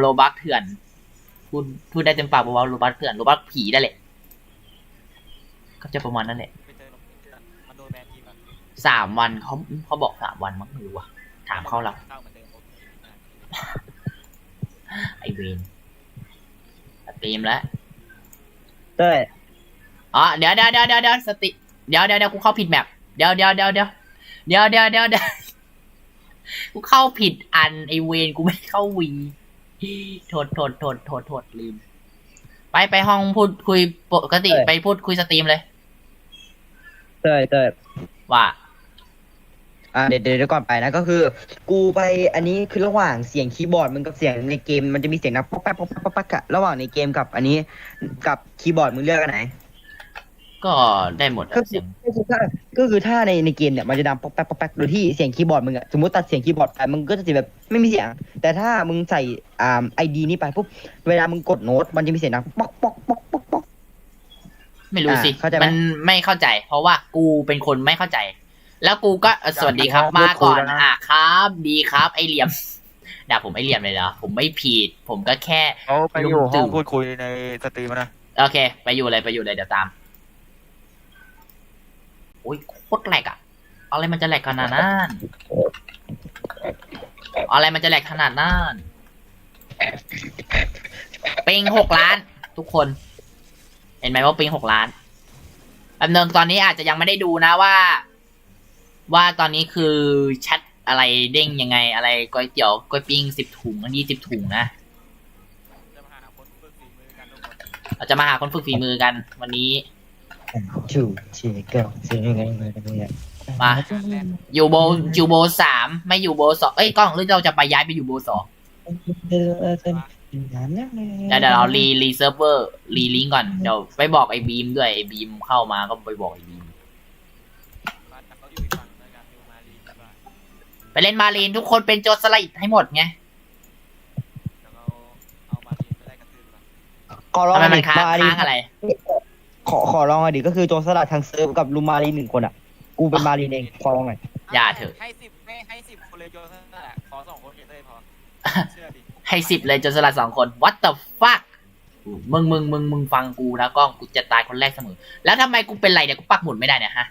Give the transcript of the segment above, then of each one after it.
โลบักเถื่อนพูดพูดได้เต็มปากบอกว่าโลบักเถื่อนโลบักผีได้แหละก็จะประมาณนั้นแหละสามวันเขาเขาบอกสามวันมั้งไม่รู้อะถามเขาเราาไอเวนตีมแล้วเต้ยอ๋อเดี๋ยวเดี๋ยวเดี๋ยวเดี๋ยวสติเดี๋ยวเดี๋ยวเดี๋ยวกูเข้าผิดแมปเดี๋ยวเดี๋ยวเดี๋ยวเดี๋ยวเดี๋ยวเดี๋ยวเดี๋ยวกูเข้าผิดอันไอเวนกูไม่เข้าวี โทษโทษโทษโทษโทษลืม ไปไปห้องพูดคุยปกติไปพูดคุยสตรีมเลยเต้ยเต้ยว่าอ่าเดี๋ยวเดี๋ยวเดี๋ยวก่อนไปนะก็คือ กูไปอันนี้คือระหว่างเสียงคีย์บอร์ดมึงกับเสียงในเกมมันจะมีเสียงนับป๊อกแป๊กป๊อกแป๊กป๊อกแป๊กอะระหว่างในเกมกับอันนี้ กับคีย์บอร์ดมึงเลือกอันไหน ก็ได้หมดอะก็คืเสีอยงก็คือถ้าก็คือถ้าในในเกมเนี่ยมันจะดังป๊อกแป๊กป๊อกแป๊กโดยที่เสียงคีย์บอร์ดมึงอะสมมติตัดเสียงคีย์บอร์ดไปมึงก็จะแบบไม่มีเสียง แต่ถ้ามึงใส่อ่าไอดีนี้ไปปุ๊บเวลามึงกดโน้ตมันจะมีเสียงดังป๊อกป๊อกป๊อกป๊อกป๊อก ไม่รู้สิอ่าเข้าใจไหม มันไม่เข้าใจ เพราะว่ากูเป็นคนไม่เข้าใจ แล้วกูก็เอ่อสวัสดีครับครับมาก่อนพูดคุยแล้วนะอะครับ ดีครับ ไอเหลี่ยมด่าผมไอเหลี่ยมเลยเหรอผมไม่ผิด ผมก็แค่ เขาไปอยู่ลุงตู่ห้องพูดคุยในสตรีมนะ โอเค ไปอยู่เลยไปอยู่เลยเดี๋ยวตาม โอ้ยโคตรแหลกอะอะไรมันจะแหลกขนาดนั้นอะไรมันจะแหลกขนาดนั้นปิงหกล้าน ทุกคน เห็นไหมว่าปิงหกล้านแป๊บนึงตอนนี้อาจจะยังไม่ได้ดูนะว่า ว่าตอนนี้คือแชทอะไรเด้งยังไง อะไรก๋วยเตี๋ยวก๋วยปิ้งสิบถุงยี่สิบถุงนะจะมาหาคนฝึกฝีมือกันทุกคนเราจะมาหาคนฝึกฝีมือกันวันนี้ ถูกเชียเกิลเชียเกิลเนี่ยมา อยู่โบอยู่โบสามไม่อยู่โบสองเอ้ยกล้องหรือเราจะไปย้ายไปอยู่โบสองเดี๋ยวเดี๋ยวเรารีรีเซิร์ฟเวอร์รีลิงก์ก่อนเดี๋ยวไปบอกไอ้บีมด้วยไอ้บีมเข้ามาก็ไปบอกไอ้บีมบ้านเล่นมาลีกันว่าไปเล่นมารีนทุกคนเป็นโจรสลัดให้หมดไงกระตือก่อนขอร้องทำไมมันค้างค้างอะไร อขอร้องมาดิก็คือโจรสลัดทางเซิร์ฟกับลูมารีหนึ่งคนอะ กูเป็นมารีเองขอร้องหน่อยอย่าเถอะ ให้สิบให้ให้สิบคนเลยโยนนั่นแหละขอสองคนเก็บได้พอเชื่อดิให้สิบเลยโจรสลัดสองคน what the fuck มึงมึงมึงมึงฟังกูนะกล้องกูจะตายคนแรกเสมอ แล้วทำไมกูเป็นไรเนี่ยกูปักหมุดไม่ได้เนี่ยฮะ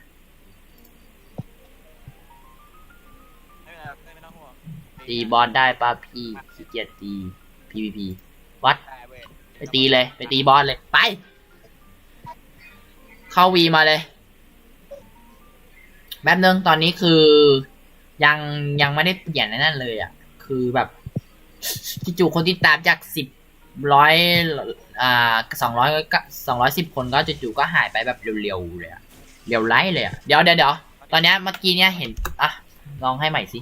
ไม่เป็นไรไม่ต้องห่วงตีบอลได้ป่ะพี่ขี้เกียจตี PVP วัดได้เว้ยไปตีเลย ไปตีบอลเลย ไป เข้าวีมาเลยแป๊บนึงตอนนี้คือ ยังยังไม่ได้เปลี่ยนในนั่นเลยอะ คือแบบจู่ๆคนที่ตามจากสิบร้อยอ่าสองร้อยสองร้อยสิบคนก็จู่ๆก็หายไปแบบเร็วๆเลยอะเร็วไล่เลยอะเดี๋ยวเดี๋ยวเดี๋ยวตอนเนี้ยเมื่อกี้เนี้ยเห็นอะลองให้ใหม่สิ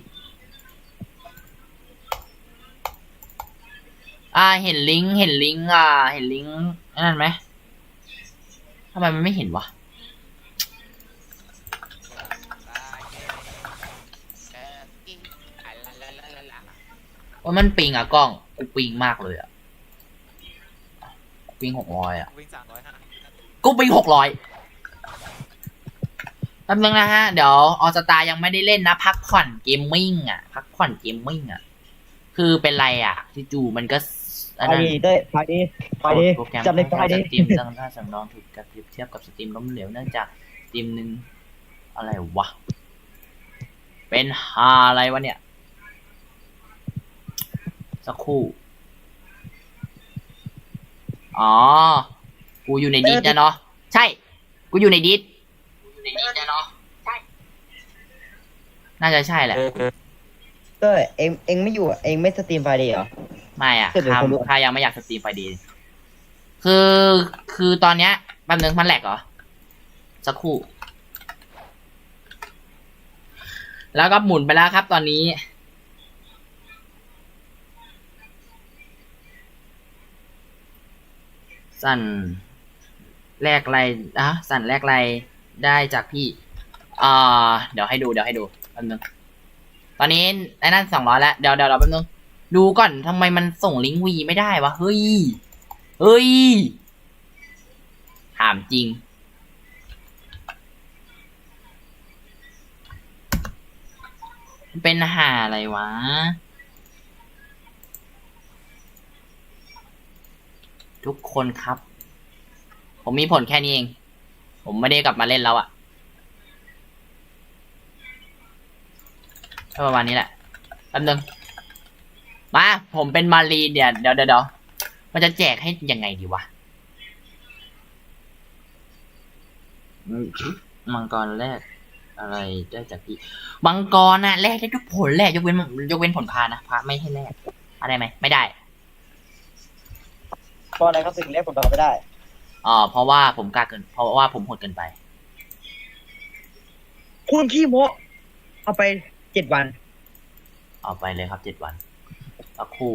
อ่าเห็นลิงก์เห็นลิงก์อ่า เห็นลิงก์นั่นไหม ทำไมมันไม่เห็นวะ ว่ามันปิงอะกล้อง กูปิงมากเลยอะปิงหกร้อยอะวิ่งสามร้อยห้ากูปิงหกร้อยแป๊บนึงนะฮะ เดี๋ยวออสตายังไม่ได้เล่นนะ พักผ่อนเกมมิ่งอะพักผ่อนเกมมิ่งอะคือเป็นไรอะจู่ๆมันก็ อันไปนั้นดิเต้ยไปดิไปดิโปรแกรมจับเลยไปดิสตรีมสร้างค่าสำรองถูกกับเปรียบเทียบกับสตรีมล้มเหลวเนื่องจากสตรีมหนึ่งอะไรวะ เป็นฮาอะไรวะเนี่ย สักครู่ อ๋อ กูอยู่ในดิสนะเนาะ ใช่ กูอยู่ในดิสกูอยู่ในดิสนะเนาะ ใช่ น่าจะใช่แหละ เต้ยเองเองไม่อยู่อะเองไม่สตรีมไฟเดย์เหรอ ไม่อะเกิดเป็นข้าคนรู้ข้ายังไม่อยากสตรีมไฟดี คือคือตอนเนี้ยแป๊บนึงมันแหลกเหรอ สักครู่ แล้วก็หมุนไปแล้วครับตอนนี้ สั่นแลกอะไรอะสั่นแลกอะไรได้จากพี่อ่าเดี๋ยวให้ดู เดี๋ยวให้ดูแป๊บนึง ตอนนี้ไอ้นั่นสองร้อยแล้ว เดี๋ยวเดี๋ยวเราแป๊บนึง ดูก่อนทำไมมันส่งลิงก์วีไม่ได้วะ เฮ้ย เฮ้ย ถามจริง เป็นหาอะไรวะ ทุกคนครับ ผมมีผลแค่นี้เอง ผมไม่ได้กลับมาเล่นแล้วอะประมาณนี้แหละแป๊บนึง มาผมเป็นมารีนเนี่ยเดี๋ยวเดี๋ยวเดี๋ยวมันจะแจกให้ยังไงดีวะมังกรแรกอะไรได้จากพี่มังกรน่ะแลกได้ทุกผลแหละยกเว้นยกเว้นผลพานะพาไม่ให้แลกอะไรไหมไม่ได้เพราะอะไรเขาถึงเรียกผมตอบไม่ได้อ๋อเพราะว่าผมกล้าเกิน เพราะว่าผมโหดเกินไป คุณขี้โมเอาไปเจ็ดวัน เอาไปเลยครับเจ็ดวัน สักครู่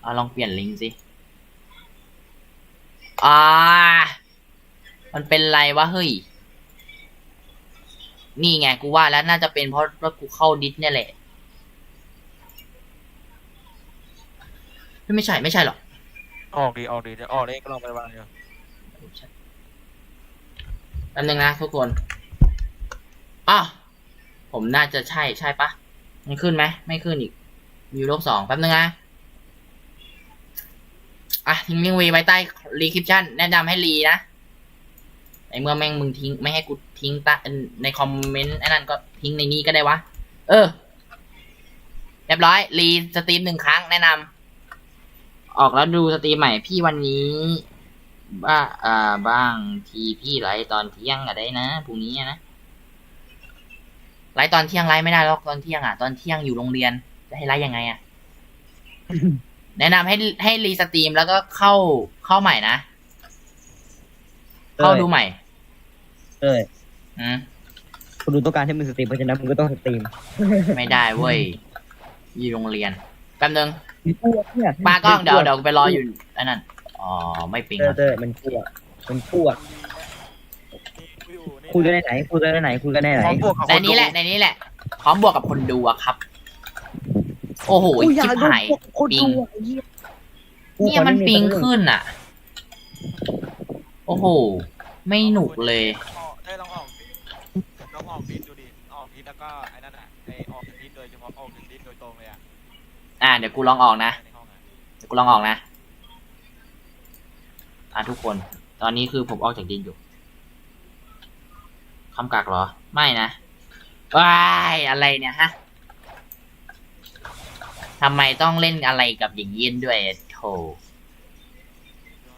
เอาลองเปลี่ยนลิงก์สิ อ่า มันเป็นไรวะเฮ้ย นี่ไงกูว่าแล้วน่าจะเป็นเพราะว่ากูเข้าดิสเนี่ยแหละ ไม่ใช่ไม่ใช่หรอกออกดีออกดีเดี๋ยวออกเลยก็ลองไปวางอยู่แป๊บนึงนะทุกคน อ้าวผมน่าจะใช่ใช่ปะ มันขึ้นไหมไม่ขึ้นอีกวิวลบสองแป๊บนึงนะอะทิ้งลิงก์วีไว้ใต้รีคริปชั่นแนะนำให้รีนะในเมื่อแม่งมึงทิ้งไม่ให้กูทิ้งใตในคอมเมนต์ไอ้นั่นก็ทิ้งในนี้ก็ได้วะ เออ เรียบร้อยรีสตรีมหนึ่งครั้งแนะนำออกแล้วดูสตรีมใหม่พี่วันนี้ บ้าอ่าบ้างทีพี่ไลฟ์ตอนเที่ยงอะได้นะพรุ่งนี้นะ ไลฟ์ตอนเที่ยงไลฟ์ไม่ได้หรอกตอนเที่ยงอะตอนเที่ยงอยู่โรงเรียนจะให้ไลฟ์ยังไงอะแนะนำให้ให้รีสตรีมแล้วก็เข้าเข้าใหม่นะ เข้าดูใหม่เอออืมคุณดูต้องการให้มึงสตรีมเพราะฉะนั้นมึงก็ต้องสตรีม ไม่ได้เว้ยอยู่โรงเรียนแป๊บนึงมันกลัวเนี่ยปากล้องเดี๋ยวเดี๋ยวไปรออยู่อันนั้นอ๋อไม่ปิงเออครับเออมันกลัวมันกลัวนี่อยู่นี่ คุยกันในไหนคุยกันในไหนคุยกันในไหน พร้อมบวกกับในนี้แหละในนี้แหละ พร้อมบวกกับคนดูอะครับ โอ้โหกูอยาชิกบดูหายคนปิดูงอะไอ้เหี้ยเนี่ยมันปิงขึ้นอะโอ้โห ไม่หนุกเลยออกได้ลองออกลองออกดิสดูดิออกดิสแล้วก็ไอ้นั่นอะไอ้ออกดิสโดยเฉพาะออกดิสโดยตรงเลยอะอ่าเดี๋ยวกูลองออกนะ ในห้องอะเดี๋ยวกูลองออกนะ อ่าทุกคน ตอนนี้คือผมออกจากดินอยู่ คำกักเหรอ ไม่นะว้ายอะไรเนี่ยฮะทำไมต้องเล่นอะไรกับอย่างเย็นด้วยโธ่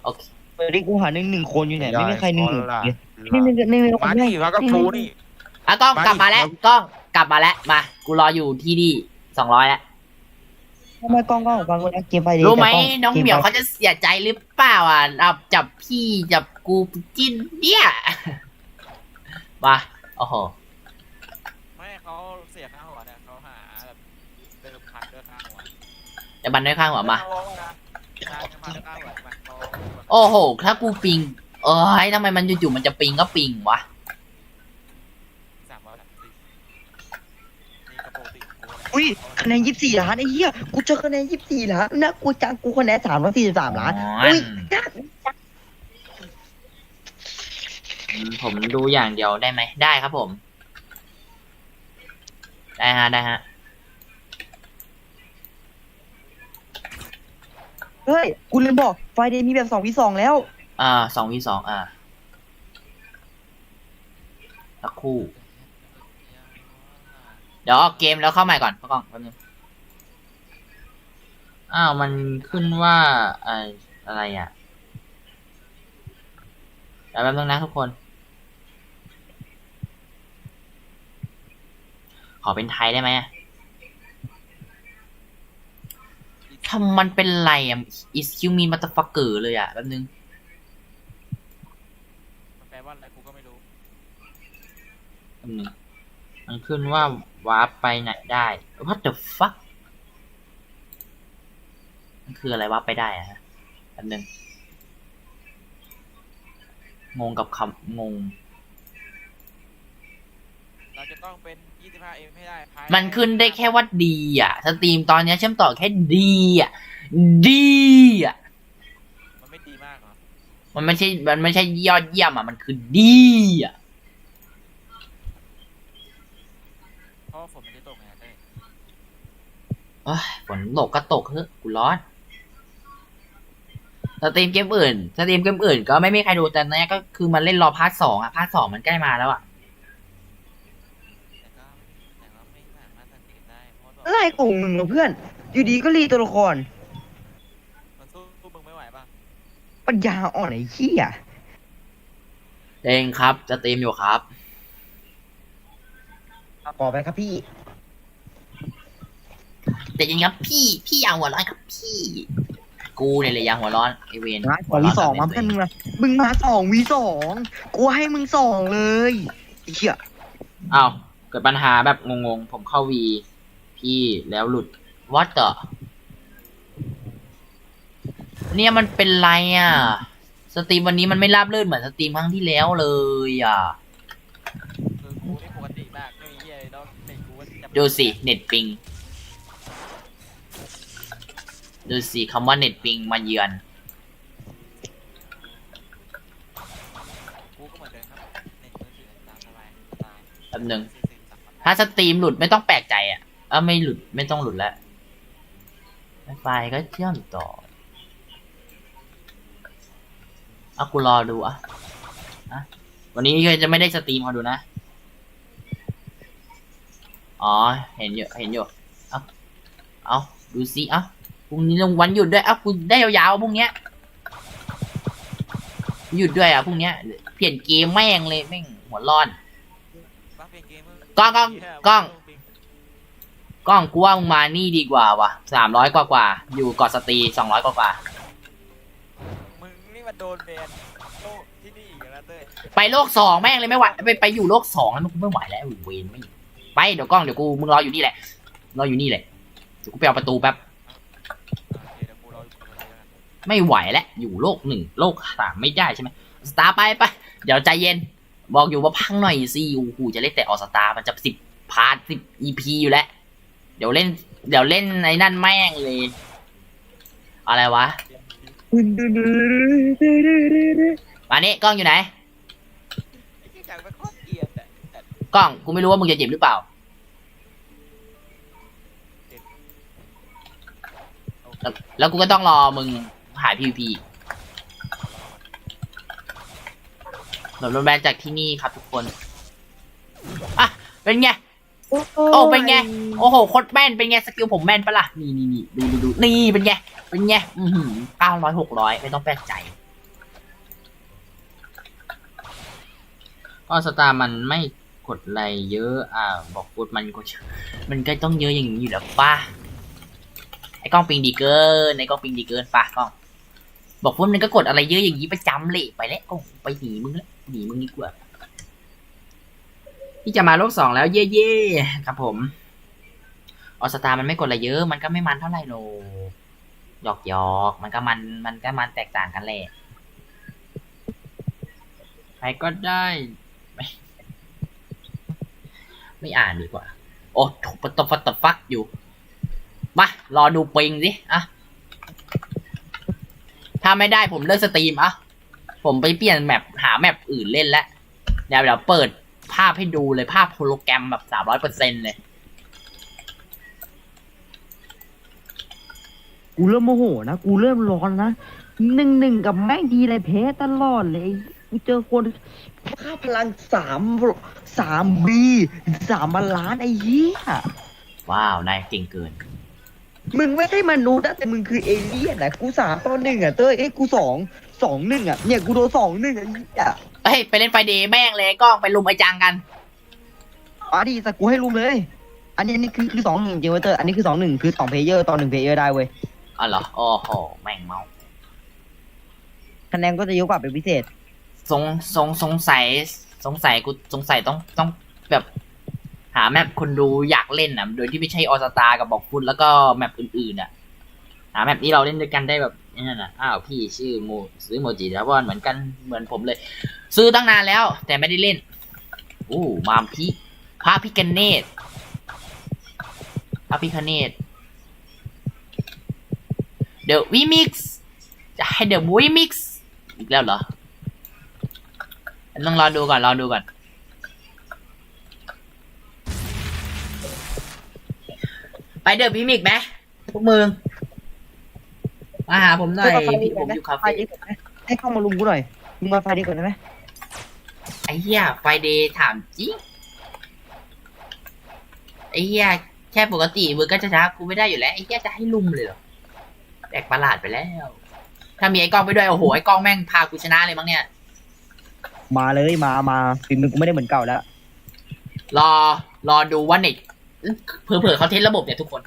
โอเคเออที่กูหาหนึ่งหนึ่งคนอยู่ไหนไม่มีใครหนึ่งหนึ่งล่ะเลยนี่นี่นี่นี่มานี่ที่มากับทูนี่อะกล้องมาดิกลับมาแล้วกล้องกลับมาแล้วมา กูรออยู่ที่นี่สองร้อยแล้วทำไมกล้องกล้องฟังกูนะเกมไฟดีรู้ไหมแต่กล้น้องเหมียวกไฟเขาจะเสียใจหรือเปล่าอะเอาจับพี่จับกูจิ้นเนี่ย มาโอ้โหไม่เขาเสียค่าหัวเนี่ยเขาหาแบบเดิมพันด้วยค่าหัวจะบันด้วยข้างหัวมาเอนะใช่พันด้วยค่าหัวใช่ไหมเขาโอ้โห ถ้ากูปิง เอ้ยทำไมมันอยู่ๆมันจะปิงก็ปิงวะ สามร้อยสามสิบนี่กระโปรงติดกูอุ้ยคะแนนยี่สิบสี่ล้านไอ้เหี้ยกูเจอคะแนนยี่สิบสี่ล้านนะกูจังกูคะแนนสามร้อยสี่สิบสามล้านอ๋ออุ้ยอืม ผมดูอย่างเดียวได้ไหมได้ครับผม ได้ฮะได้ฮะเฮ้ยกูลืมบอกไฟเดย์มีแบบสองวิสองแล้ว อ่าสองวีสองอ่าสักครู่ เดี๋ยวออกเกมแล้วเข้าใหม่ก่อนพ่อกล้องแป๊บนึงอ้าวมันขึ้นว่าเอ่ออะไรอะเดี๋ยวแป๊บนึงนะทุกคน ขอเป็นไทยได้ไหมอะทำมันเป็นไรอะ is you mean motherfucker เลยอะแป๊บนึงมันแปลว่าอะไรกูก็ไม่รู้แป๊บนึงมันขึ้นว่าวาร์ปไปไหนได้ what the fuck มันคืออะไรวาร์ปไปได้อะฮะแป๊บนึงงงกับคำงง เราจะต้องเป็น 25 m ให้ได้ภายมันขึ้นได้แค่ว่าดีอะ สตรีมตอนเนี้ยเชื่อมต่อแค่ดีอะ ดีอะ มันไม่ดีมากเหรอมันไม่ใช่ มันไม่ใช่ยอดเยี่ยมอะ มันคือดีอะ เพราะว่าฝนมันจะตกไงเต้ยโอ้ยฝนตกก็ตกเถอะกูร้อนสตรีมเกมอื่นสตรีมเกมอื่นก็ไม่มีใครดูแต่เนี้ยก็คือมันเล่นรอพาร์ทสองอะพาร์ทสองมันใกล้มาแล้วอะ แต่ก็แต่ก็ไม่สามารถสตรีมได้ เพราะว่าอะไรของมึงวะเพื่อน อยู่ดีก็รีตัวละคร มันสู้สู้มึงไม่ไหวป่ะปัญญาอ่อนไอ้เหี้ยเองครับสตรีมอยู่ครับ ต่อไปครับพี่ แต่ยังครับพี่พี่อย่าหัวร้อนครับพี่ กูเนี่ยเลยอยาหัวร้อนไอเวนมาสองวีสองมาเพื่อนมึงละมึงมาสองวีสองกูให้มึงสองเลยไอ้เหี้ย อ้าวเกิดปัญหาแบบงงๆผมเข้าวี พี่แล้วหลุดวัดต่อเนี่ยมันเป็นไรอะ สตรีมวันนี้มันไม่ราบรื่นเหมือนสตรีมครั้งที่แล้วเลยอะ คือกูนี่ปกติมากไม่มีเหี้ยอะไรแล้วเด็กกูก็จะดูสิเน็ตปิง ดูสิคำว่าเน็ตปิงมาเยือน กูก็เหมือนเดิมครับเน็ตมือถือตามสบายตามแป๊บหนึ่งสี่สิบสามถ้าสตรีมหลุดไม่ต้องแปลกใจอะเออไม่หลุดไม่ต้องหลุดแล้วไฟล์ก็เชื่อมต่อเอากูรอดูอะอะวันนี้ก็จะไม่ได้สตรีมเขาดูนะ อ๋อ เห็นอยู่เห็นอยู่เอาเอาดูสิเอ้าพรุ่งนี้ลงวันหยุดด้วยเอ้ากูได้ยาวๆพรุ่งเนี้ยหยุดด้วยอะพรุ่งเนี้ยเปลี่ยนเกมแม่งเลยแม่งหัวร้อนบ้าเปลี่ยนเกมมึงกล้องกล้องเหี้ยกล้องมึ กล้องกูว่ามึงมานี่ดีกว่าวะสามร้อยกว่ากว่า อยู่เกาะสตรีสองร้อยกว่ากว่า มึงนี่มันโดนแบนโลกที่นี่อีกแล้วเต้ยไปโลกสองแม่งเลยไม่ไหวไปไปอยู่โลกสองแล้วมึงไม่ไหวแล้วเวนไม่ไปเดี๋ยวกล้องเดี๋ยวกูมึงรออยู่นี่แหละรออยู่นี่แหละเดี๋ยวกูไปเอาประตูแป๊บโอเคเดี๋ยวกูรออยู่ตรงนี้แล้วกันไม่ไหวแล้วอยู่โลกหนึ่งโลกสามไม่ได้ใช่ไหมสตาร์ไปไปเดี๋ยวใจเย็น บอกอยู่ว่าพังหน่อยสิโอ้โหจะเล่นแต่ออสตามันจะสิบพาร์ทสิบอีพีอยู่แล้ว เดี๋ยวเล่น เดี๋ยวเล่นในนั่นแม่งเลย อะไรวะ มานี่กล้องอยู่ไหน ที่จังเป็นข้อเกลียดอะกล้อง กูไม่รู้ว่ามึงจะจ็บหรือเปล่า แล้วแล้วกูก็ต้องรอมึงหาย PVP หลบโดนแบนจากที่นี่ครับทุกคน อะ เป็นไง โอ้เป็นไง โอ้โหโคตรแม่นเป็นไงสกิลผมแม่นปะล่ะนี่นี่นี่ดูดูดูนี่เป็นไงเป็นไงอือหือเก้าร้อยหกร้อยไม่ต้องแปลกใจก็สตาร์มันไม่กดอะไรเยอะ อ่า บอกพูดมันก็มันก็ต้องเยอะอย่างนี้อยู่แล้วป่ะไอ้กล้องปิงดีเกินไอ้กล้องปิงดีเกินป่ะกล้อง บอกพูดมันก็กดอะไรเยอะอย่างนี้ประจำเลยไปแล้วกล้องไปหนีมึงแล้วหนีมึงดีกว่า ที่จะมาโลกสองแล้ว เย่เย่ครับผม ออสตามันไม่กดอะไรเยอะ มันก็ไม่มันเท่าไหร่โลหยอกหยอกมันก็มันมันก็มันแตกต่างกันแหละใครก็ได้ไม่ไม่อ่านดีกว่า โอ้ถูกปตบปะตฟักอยู่มารอดูปิงสิอะถ้าไม่ได้ผมเลิกสตรีมอะผมไปเปลี่ยนแมปหาแมปอื่นเล่นแล้วเดี๋ยวเดี๋ยวเปิด ภาพให้ดูเลยภาพโฮโลแกรมแบบสามร้อยเปอร์เซ็นเลย กูเริ่มโมโหนะ กูเริ่มร้อนนะหนึ่งหนึ่งกับแม่งดีเลยแพ้ตลอดเลยกูเจอคนค่าพลังสามสามบีสามพันล้านไอ้เหี้ยว้าวนายเก่งเกิน มึงไม่ใช่มนุษย์นะแต่มึงคือเอเลี่ยนนะกูสามต่อหนึ่งอะเต้ยเอ้ยกูสองสองหนึ่งอะเนี่ยกูโดนสองหนึ่งอะไอ้ เหี้ยเฮ้ยไปเล่นไฟเดย์แม่งเลยกล้องไปลุมไอจังกันมาดิสักกูให้ลุมเลย อันนี้อันนี้คือคือสองหนึ่งจริงเว้ยเต้ยอันนี้คือสองหนึ่งคือสองเพลเยอร์ตอนหนึ่งเพลเยอร์ได้เว้ยอ๋อเหรอโอ้โหแม่งเมาคะแนนก็จะยกกว่าเป็นพิเศษ สงสงสงสัยสงสัยกูสงสัยต้องต้องแบบ หาแมปคนดูอยากเล่นอะ โดยที่ไม่ใช่ออสตากับบอกคุณแล้วก็แมปอื่นๆอะ หาแมปนี้เราเล่นด้วยกันได้แบบ นั่นน่ะอ้าวพี่ชื่อโมซื้อโมจิแล้วว่าเหมือนกันเหมือนผมเลย ซื้อตั้งนานแล้ว แต่ไม่ได้เล่นโอ้มามพี่พระพิกเนตพระพิคเนตเดอะวิมิกซ์จะให้เดอะวิมิกซ์อีกแล้วเหรอต้องรอดูก่อนรอดูก่อนไปเดอะวิมิกไหมพวกมึง มาหาผมหน่อยพี่ผมอยู่คาไฟเฟ่ดีก่อนไหมให้เข้ามาลุมกูหน่อยมึงมาไฟดีก่อนได้ไหมไอ้เหี้ยไฟเดย์ถามจริงไอ้เหี้ยแค่ปกติมึงก็จะช้ากูไม่ได้อยู่แล้วไอ้เหี้ยจะให้ลุมเลยเหรอแปลกประหลาดไปแล้ว ถ้ามีไอ้กล้องไปด้วยโอ้โหไอ้กล้องแม่งพากูชนะเลยมั้งเนี่ย มาเลยมามาฝีมือกูไม่ได้เหมือนเก่าแล้วรอรอดูว่าเน็ตเผื่อๆเขาเทสระบบเนี่ยทุกคน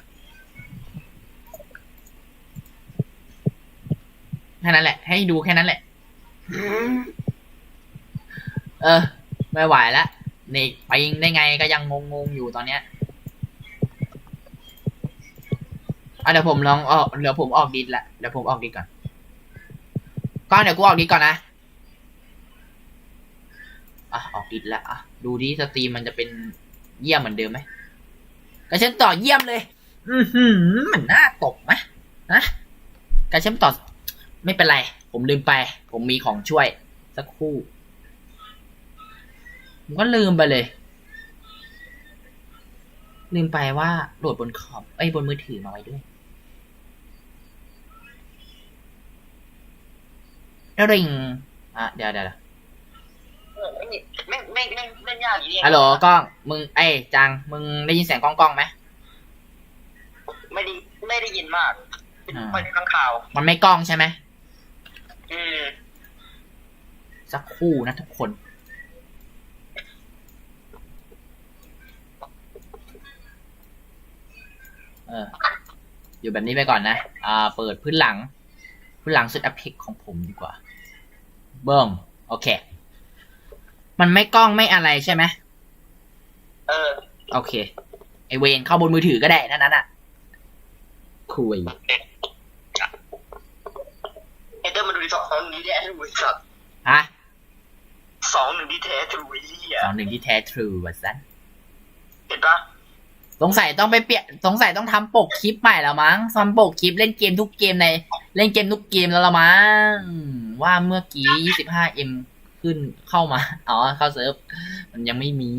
แค่นั้นแหละ ให้ดูแค่นั้นแหละ เออ ไม่ไหวแล้วเน็ตไปยิงได้ไงก็ยังงงๆอยู่ตอนเนี้ยอะเดี๋ยวผมลองออกเดี๋ยวผมออกดิสละเดี๋ยวผมออกดิสก่อนก้อนเดี๋ยวกูออกดิสก่อนนะอะออกดิสละอะดูดิสตรีมมันจะเป็นเยี่ยมเหมือนเดิมไหมกระเชื่อมต่อเยี่ยมเลย อือหือมันน่าตกไหมนะกระเชื่อมต่อ ไม่เป็นไร ผมลืมไป ผมมีของช่วย สักครู่ผมก็ลืมไปเลย ลืมไปว่าโหลดบนคอมเอ้ยบนมือถือมาไว้ด้วยแล้วริงอะเดี๋ยวเดี๋ยวเดี๋ยวไม่ไม่ไม่ไม่ยากอยู่ดีฮัลโหลกล้อง มึงเอ้ยจัง มึงได้ยินเสียงกล้องกล้องไหมไม่ได้ไม่ได้ยินมากเป็นอ่าไปข้างข่าว มันไม่กล้องใช่ไหมอืม สักครู่นะทุกคนเอออยู่แบบนี้ไปก่อนนะ อ่า เปิดพื้นหลัง พื้นหลังสุดอพิกของผมดีกว่า เบิ้มโอเค มันไม่กล้องไม่อะไรใช่ไหมเออ โอเค ไอเวนเข้าบนมือถือก็ได้นั่นน่ะคุย เอเดอร์มาดูดิสอง หนึ่งที่แท้ทรูไอ้สัตว์ฮะสองหนึ่งที่แท้ทรูไอ้เหี้ยสองหนึ่งที่แท้ทรูวะซันเห็นปะสงสัยต้องไปเปลี่ยนสงสัยต้องทำปกคลิปใหม่แล้วมั้งทำปกคลิปเล่นเกมทุกเกมใน เล่นเกมทุกเกมแล้วละมั้งว่าเมื่อกี้ 25m ขึ้นเข้ามา อ๋อ เข้าเซิร์ฟ มันยังไม่มี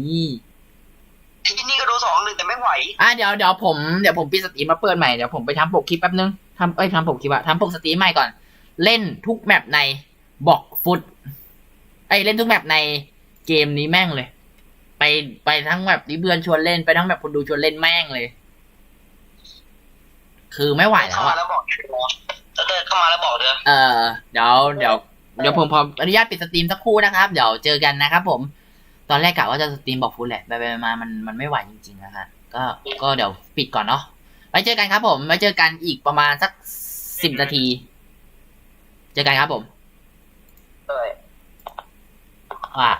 ที่นี่ก็โดนสองหนึ่งแต่ไม่ไหว อะเดี๋ยวเดี๋ยวผมเดี๋ยวผมปิดสตรีมมาเปิดใหม่ เดี๋ยวผมไปทำปกคลิปแป๊บนึงทำเอ้ยทำปกคลิปอะทำปกสตรีมใหม่ก่อน เล่นทุกแมปในบอกฟุตไอยเล่นทุกแมปในเกมนี้แม่งเลย ไปไปทั้งแบบที่เพื่อนชวนเล่นไปทั้งแบบคนดูชวนเล่นแม่งเลย คือไม่ไหวแล้เข้าวมาอะแล้วบอกเด้อเออเข้ามาแล้วบอกเด้อเออเดี๋ยวเดี๋ยวเดี๋ยวผมพออนุญาตปิดสตรีมสักครู่นะครับเดี๋ยวเจอกันนะครับผม ตอนแรกกะว่าจะสตรีมบอกฟุตแหละไปไปมามันมันไม่ไหวจริงๆนะฮะก็ก็เดี๋ยวปิดก่อนเนาะไว้เจอกันครับผมไว้เจอกันอีกประมาณสักสิบนาที เจอกันครับผม เออว่า